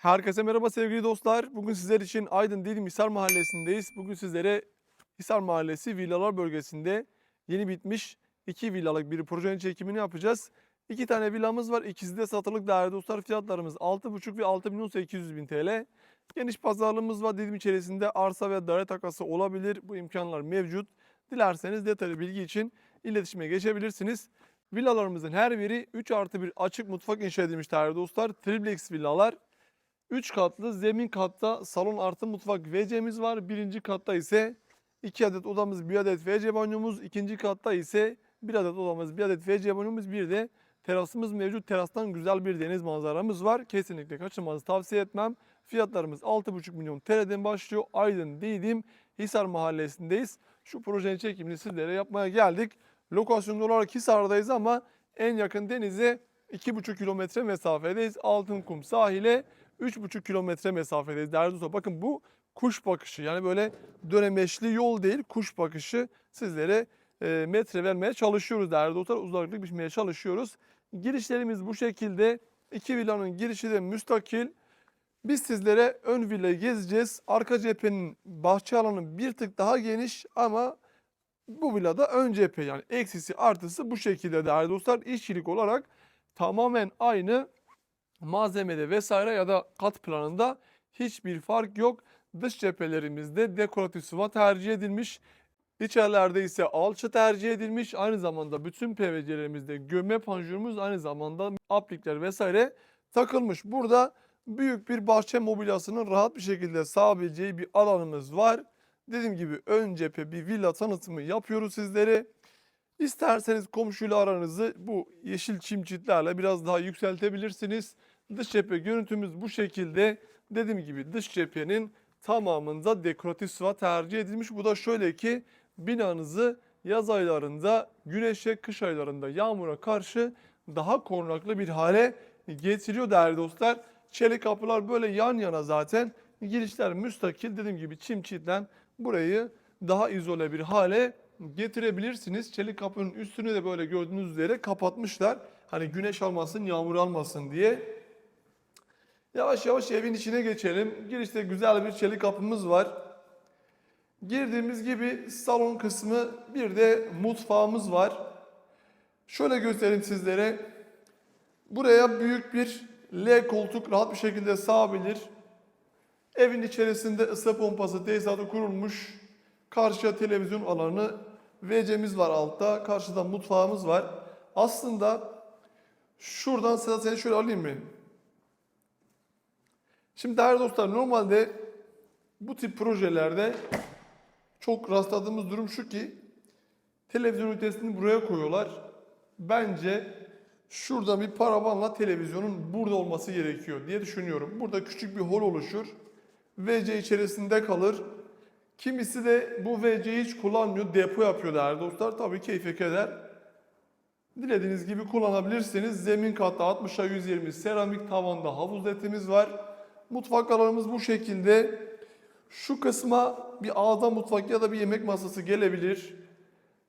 Herkese merhaba sevgili dostlar. Bugün sizler için Aydın Dilim Hisar Mahallesi'ndeyiz. Bugün sizlere Hisar Mahallesi villalar bölgesinde yeni bitmiş iki villalık bir projenin çekimini yapacağız. İki tane villamız var. İkisi de satılık değerli dostlar. Fiyatlarımız 6,5 ve 6 milyon 800 bin TL. Geniş pazarlığımız var. Dilim içerisinde arsa ve daire takası olabilir. Bu imkanlar mevcut. Dilerseniz detaylı bilgi için iletişime geçebilirsiniz. Villalarımızın her biri 3 artı 1 açık mutfak inşa edilmiş değerli dostlar. Triplex villalar. 3 katlı zemin katta salon artı mutfak WC'miz var. Birinci katta ise 2 adet odamız, 1 adet WC banyomuz. ikinci katta ise 1 adet odamız, 1 adet WC banyomuz, bir de terasımız mevcut. Terastan güzel bir deniz manzaramız var. Kesinlikle kaçırmanızı tavsiye etmem. Fiyatlarımız 6,5 milyon TL'den başlıyor. Aydın Didim Hisar Mahallesi'ndeyiz. Şu projenin çekimini sizlere yapmaya geldik. Lokasyon olarak Hisar'dayız ama en yakın denize 2,5 kilometre mesafedeyiz. Altınkum sahile 3,5 kilometre mesafedeyiz değerli dostlar. Bakın bu kuş bakışı yani böyle dönemeçli yol değil kuş bakışı sizlere e, metre vermeye çalışıyoruz değerli dostlar. Uzaklık biçmeye çalışıyoruz. Girişlerimiz bu şekilde. İki villanın girişi de müstakil. Biz sizlere ön villayı gezeceğiz. Arka cephenin bahçe alanı bir tık daha geniş ama bu villada ön cephe yani eksisi artısı bu şekilde değerli dostlar. İşçilik olarak tamamen aynı malzemede vesaire ya da kat planında hiçbir fark yok. Dış cephelerimizde dekoratif sıva tercih edilmiş. İçerilerde ise alçı tercih edilmiş. Aynı zamanda bütün PVC'lerimizde gömme panjurumuz aynı zamanda aplikler vesaire takılmış. Burada büyük bir bahçe mobilyasının rahat bir şekilde sığabileceği bir alanımız var. Dediğim gibi ön cephe bir villa tanıtımı yapıyoruz sizlere. İsterseniz komşuyla aranızı bu yeşil çim çitlerle biraz daha yükseltebilirsiniz. Dış cephe görüntümüz bu şekilde. Dediğim gibi dış cephenin tamamında dekoratif sıva tercih edilmiş. Bu da şöyle ki binanızı yaz aylarında güneşe, kış aylarında yağmura karşı daha korunaklı bir hale getiriyor değerli dostlar. Çelik kapılar böyle yan yana zaten. Girişler müstakil dediğim gibi çim çitten burayı daha izole bir hale getirebilirsiniz. Çelik kapının üstünü de böyle gördüğünüz üzere kapatmışlar. Hani güneş almasın, yağmur almasın diye. Yavaş yavaş evin içine geçelim. Girişte güzel bir çelik kapımız var. Girdiğimiz gibi salon kısmı bir de mutfağımız var. Şöyle göstereyim sizlere. Buraya büyük bir L koltuk rahat bir şekilde sığabilir. Evin içerisinde ısı pompası tesisatı kurulmuş. Karşıya televizyon alanı, WC'miz var altta. Karşıda mutfağımız var. Aslında şuradan Sedat seni şöyle alayım mı? Şimdi değerli dostlar normalde bu tip projelerde çok rastladığımız durum şu ki televizyon ünitesini buraya koyuyorlar. Bence şurada bir paravanla televizyonun burada olması gerekiyor diye düşünüyorum. Burada küçük bir hol oluşur. VC içerisinde kalır. Kimisi de bu VC'yi hiç kullanmıyor, depo yapıyor değerli dostlar. Tabii keyfe keder. Dilediğiniz gibi kullanabilirsiniz. Zemin katta 60'a 120 seramik tavanda havuz letimiz var. Mutfak alanımız bu şekilde. Şu kısma bir ağda mutfak ya da bir yemek masası gelebilir.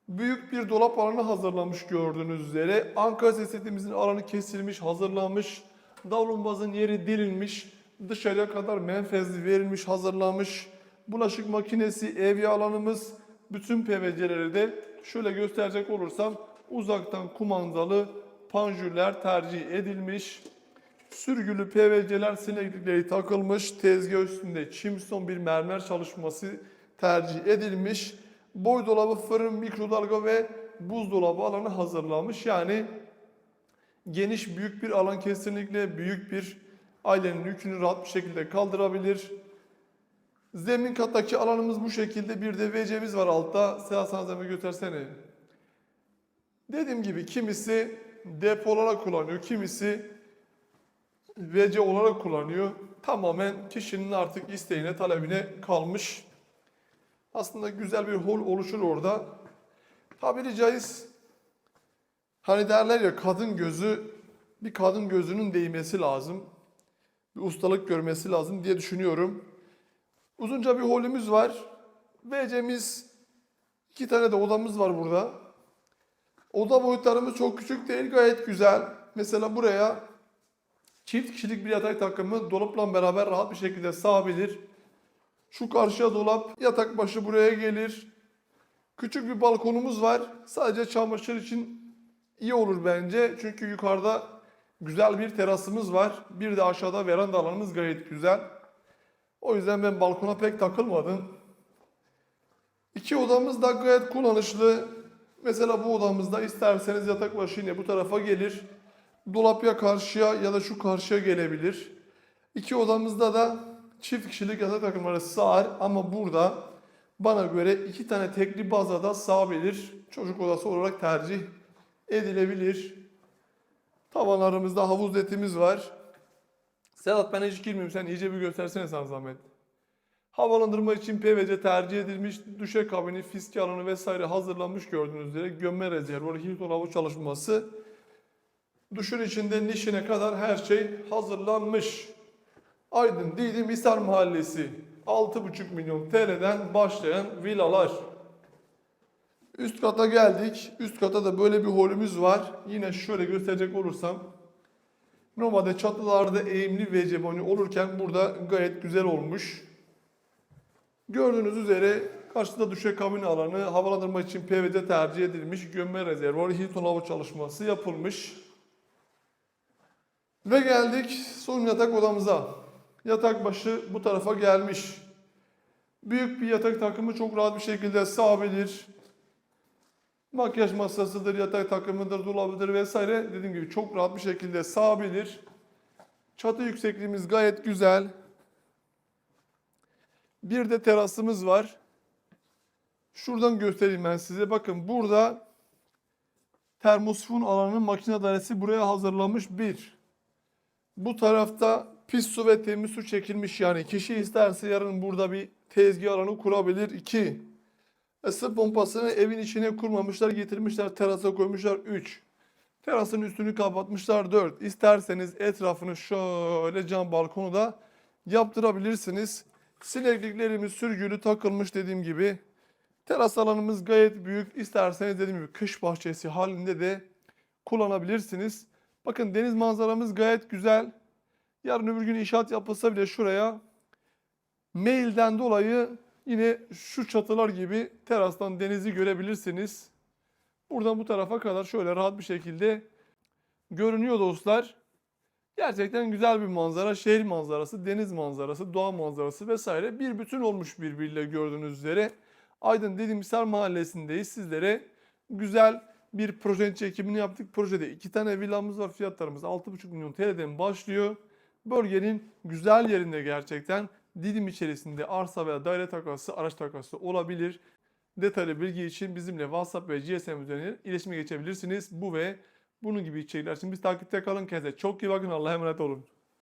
Büyük bir dolap alanı hazırlamış gördüğünüz üzere. Ankara setimizin alanı kesilmiş, hazırlanmış. Davlumbazın yeri dilinmiş. Dışarıya kadar menfezli verilmiş, hazırlanmış. Bulaşık makinesi, evye alanımız. Bütün PVC'leri de şöyle gösterecek olursam uzaktan kumandalı panjurler tercih edilmiş. Sürgülü PVC'ler sineklikleri takılmış. Tezgah üstünde çimson bir mermer çalışması tercih edilmiş. Boy dolabı, fırın, mikrodalga ve buzdolabı alanı hazırlanmış. Yani geniş büyük bir alan kesinlikle büyük bir ailenin yükünü rahat bir şekilde kaldırabilir. Zemin kattaki alanımız bu şekilde. Bir de WC'miz var altta. Seha sana zahmet göstersene. Dediğim gibi kimisi depo olarak kullanıyor, kimisi VC olarak kullanıyor. Tamamen kişinin artık isteğine, talebine kalmış. Aslında güzel bir hol oluşur orada. Tabiri caiz hani derler ya kadın gözü bir kadın gözünün değmesi lazım. Bir ustalık görmesi lazım diye düşünüyorum. Uzunca bir holümüz var. WC'miz iki tane de odamız var burada. Oda boyutlarımız çok küçük değil gayet güzel. Mesela buraya Çift kişilik bir yatak takımı dolapla beraber rahat bir şekilde sığabilir. Şu karşıya dolap, yatak başı buraya gelir. Küçük bir balkonumuz var. Sadece çamaşır için iyi olur bence. Çünkü yukarıda güzel bir terasımız var. Bir de aşağıda veranda alanımız gayet güzel. O yüzden ben balkona pek takılmadım. İki odamız da gayet kullanışlı. Mesela bu odamızda isterseniz yatak başı yine bu tarafa gelir. Dolap ya karşıya ya da şu karşıya gelebilir. İki odamızda da çift kişilik yatak takımları sığar ama burada bana göre iki tane tekli bazada sığabilir. Çocuk odası olarak tercih edilebilir. Tavanlarımızda havuz netimiz var. Sedat ben hiç girmiyorum sen iyice bir göstersene sana zahmet. Havalandırma için PVC tercih edilmiş, duşa kabini, fiske alanı vesaire hazırlanmış gördüğünüz üzere gömme rezervuarı, Hilton havuz çalışması. Duşun içinde nişine kadar her şey hazırlanmış. Aydın Didim Hisar Mahallesi 6,5 milyon TL'den başlayan villalar. Üst kata geldik. Üst kata da böyle bir holümüz var. Yine şöyle gösterecek olursam. Normalde çatılarda eğimli ve olurken burada gayet güzel olmuş. Gördüğünüz üzere karşıda düşe kabin alanı havalandırma için PVC tercih edilmiş. Gömme rezervuarı Hilton hava çalışması yapılmış. Ve geldik son yatak odamıza. Yatak başı bu tarafa gelmiş. Büyük bir yatak takımı çok rahat bir şekilde sığabilir. Makyaj masasıdır, yatak takımıdır, dolabıdır vesaire. Dediğim gibi çok rahat bir şekilde sığabilir. Çatı yüksekliğimiz gayet güzel. Bir de terasımız var. Şuradan göstereyim ben size. Bakın burada termosifon alanının makine dairesi buraya hazırlanmış bir. Bu tarafta pis su ve temiz su çekilmiş yani. Kişi isterse yarın burada bir tezgah alanı kurabilir. İki. Isı pompasını evin içine kurmamışlar, getirmişler, terasa koymuşlar. 3. Terasın üstünü kapatmışlar. 4. İsterseniz etrafını şöyle cam balkonu da yaptırabilirsiniz. Sinekliklerimiz sürgülü takılmış dediğim gibi. Teras alanımız gayet büyük. İsterseniz dediğim gibi kış bahçesi halinde de kullanabilirsiniz. Bakın deniz manzaramız gayet güzel. Yarın öbür gün inşaat yapılsa bile şuraya mailden dolayı yine şu çatılar gibi terastan denizi görebilirsiniz. Buradan bu tarafa kadar şöyle rahat bir şekilde görünüyor dostlar. Gerçekten güzel bir manzara. Şehir manzarası, deniz manzarası, doğa manzarası vesaire bir bütün olmuş birbiriyle gördüğünüz üzere. Aydın Didimhisar Mahallesi'ndeyiz. Sizlere güzel bir projenin çekimini yaptık. Projede iki tane villamız var. Fiyatlarımız 6,5 milyon TL'den başlıyor. Bölgenin güzel yerinde gerçekten Didim içerisinde arsa veya daire takası, araç takası olabilir. Detaylı bilgi için bizimle WhatsApp ve GSM üzerinden iletişime geçebilirsiniz. Bu ve bunun gibi içerikler için biz takipte kalın. Kendinize çok iyi bakın. Allah'a emanet olun.